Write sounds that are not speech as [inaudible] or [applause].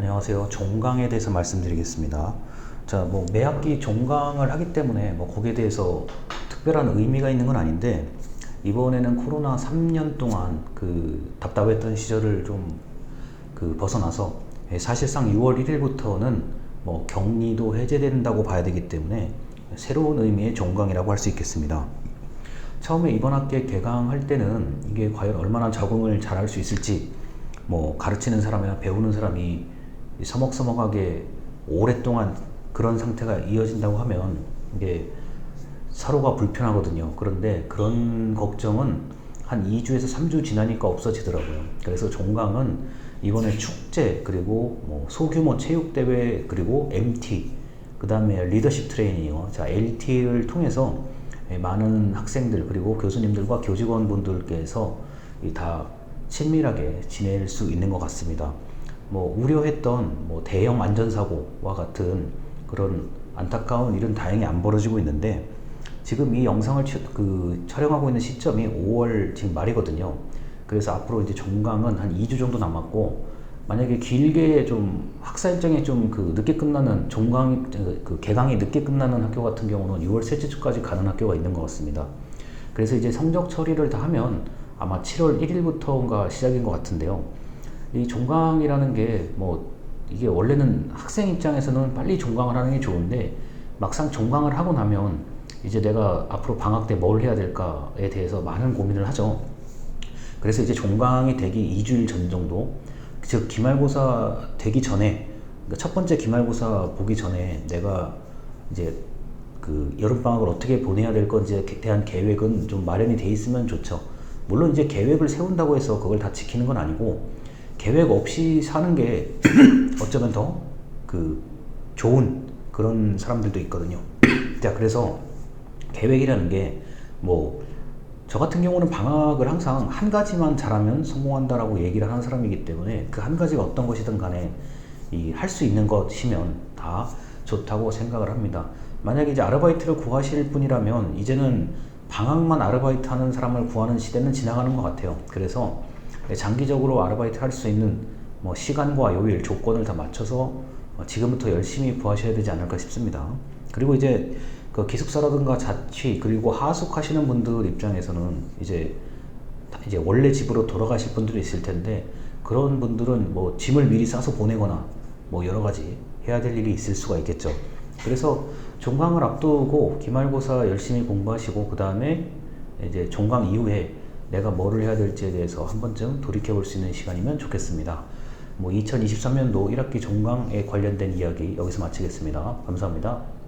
안녕하세요. 종강에 대해서 말씀드리겠습니다. 자, 뭐 매학기 종강을 하기 때문에 뭐 거기에 대해서 특별한 의미가 있는 건 아닌데 이번에는 코로나 3년 동안 그 답답했던 시절을 좀 그 벗어나서 예, 사실상 6월 1일부터는 뭐 격리도 해제된다고 봐야 되기 때문에 새로운 의미의 종강이라고 할 수 있겠습니다. 처음에 이번 학기에 개강할 때는 이게 과연 얼마나 적응을 잘할 수 있을지 뭐 가르치는 사람이나 배우는 사람이 서먹서먹하게 오랫동안 그런 상태가 이어진다고 하면 이게 서로가 불편하거든요. 그런데 그런 걱정은 한 2주에서 3주 지나니까 없어지더라고요. 그래서 종강은 이번에 축제 그리고 뭐 소규모 체육 대회 그리고 MT 그 다음에 리더십 트레이닝이요. 자 LT를 통해서 예, 많은 학생들 그리고 교수님들과 교직원분들께서 이다 친밀하게 지낼 수 있는 것 같습니다. 뭐 우려했던 뭐 대형 안전사고와 같은 그런 안타까운 일은 다행히 안 벌어지고 있는데 지금 이 영상을 치- 그 촬영하고 있는 시점이 5월 지금 말이거든요. 그래서 앞으로 이제 종강은 한 2주 정도 남았고 만약에 길게 좀 학사 일정이 좀 그 늦게 끝나는 종강 그 개강이 늦게 끝나는 학교 같은 경우는 6월 셋째 주까지 가는 학교가 있는 것 같습니다. 그래서 이제 성적 처리를 다 하면 아마 7월 1일부터인가 시작인 것 같은데요. 이 종강이라는 게 뭐 이게 원래는 학생 입장에서는 빨리 종강을 하는 게 좋은데 막상 종강을 하고 나면 이제 내가 앞으로 방학 때 뭘 해야 될까에 대해서 많은 고민을 하죠. 그래서 이제 종강이 되기 2주일 전 정도, 즉 기말고사 되기 전에 그러니까 첫 번째 기말고사 보기 전에 내가 이제 그 여름 방학을 어떻게 보내야 될 건지에 대한 계획은 좀 마련이 돼 있으면 좋죠. 물론 이제 계획을 세운다고 해서 그걸 다 지키는 건 아니고 계획 없이 사는 게 [clears throat] 어쩌면 더 그 좋은 그런 사람들도 있거든요. [clears throat] 자, 그래서 계획이라는 게 뭐 저 같은 경우는 방학을 항상 한 가지만 잘하면 성공한다라고 얘기를 하는 사람이기 때문에 그 한 가지가 어떤 것이든 간에 이 할 수 있는 것이면 다 좋다고 생각을 합니다. 만약에 이제 아르바이트를 구하실 분이라면 이제는 방학만 아르바이트 하는 사람을 구하는 시대는 지나가는 것 같아요. 그래서 장기적으로 아르바이트 할 수 있는 뭐 시간과 요일, 조건을 다 맞춰서 어, 지금부터 열심히 구하셔야 되지 않을까 싶습니다. 그리고 이제 그 기숙사라든가 자취 그리고 하숙하시는 분들 입장에서는 이제 이제 원래 집으로 돌아가실 분들이 있을 텐데 그런 분들은 뭐 짐을 미리 싸서 보내거나 뭐 여러 가지 해야 될 일이 있을 수가 있겠죠. 그래서 종강을 앞두고 기말고사 열심히 공부하시고 그 다음에 이제 종강 이후에 내가 뭐를 해야 될지에 대해서 한 번쯤 돌이켜 볼 수 있는 시간이면 좋겠습니다. 뭐 2023년도 1학기 종강에 관련된 이야기 여기서 마치겠습니다. 감사합니다.